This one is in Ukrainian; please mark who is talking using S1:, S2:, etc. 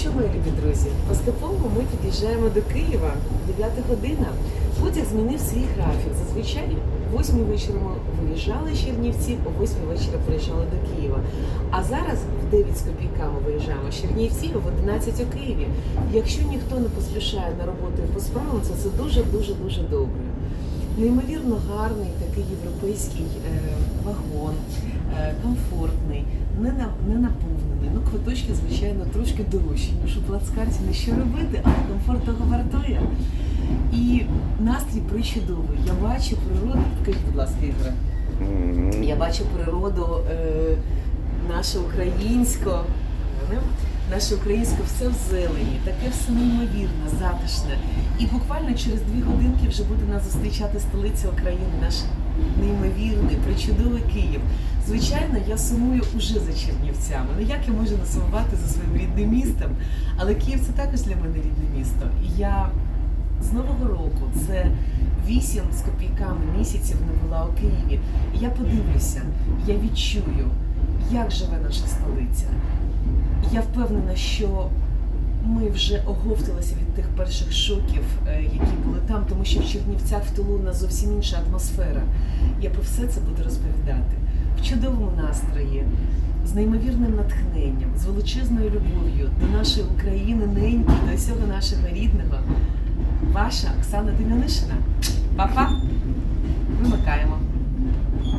S1: що, мої любі друзі, поступово ми під'їжджаємо до Києва, 9 година. Потяг змінив свій графік. Зазвичай о 8 вечора ми виїжджали з Чернівців, о 8 вечора приїжджали до Києва. А зараз в 9 з копійками виїжджаємо з Чернівців, в 11 у Києві. Якщо ніхто не поспішає на роботу і по справам, це дуже дуже дуже добре. Неймовірно гарний такий європейський е, вагон, е, комфортний, не, на, не наповнений. Ну, квиточки, звичайно, трошки дорожчі, ніж у плацкарті не що робити, але комфорт того вартує. І настрій причудовий. Я бачу природу, покажіть, будь ласка, Ігоре. Я бачу природу е, нашу українську, наше українське все в зелені, таке все неймовірне, затишне. І буквально через дві годинки вже буде нас зустрічати столиця України, наш неймовірний, причудовий Київ. Звичайно, я сумую уже за Чернівцями. Ну як я можу не сумувати за своїм рідним містом? Але Київ це також для мене рідне місто. І я з Нового року це вісім з копійками місяців не була у Києві. Я подивлюся, я відчую, як живе наша столиця. Я впевнена, що ми вже оговталися від тих перших шоків, е, які були там, тому що в Чернівцях в тилу у нас зовсім інша атмосфера. Я про все це буду розповідати в чудовому настрої, з неймовірним натхненням, з величезною любов'ю до нашої України, неньки, до всього нашого рідного. Ваша Оксана Дем'янишина. Па-па!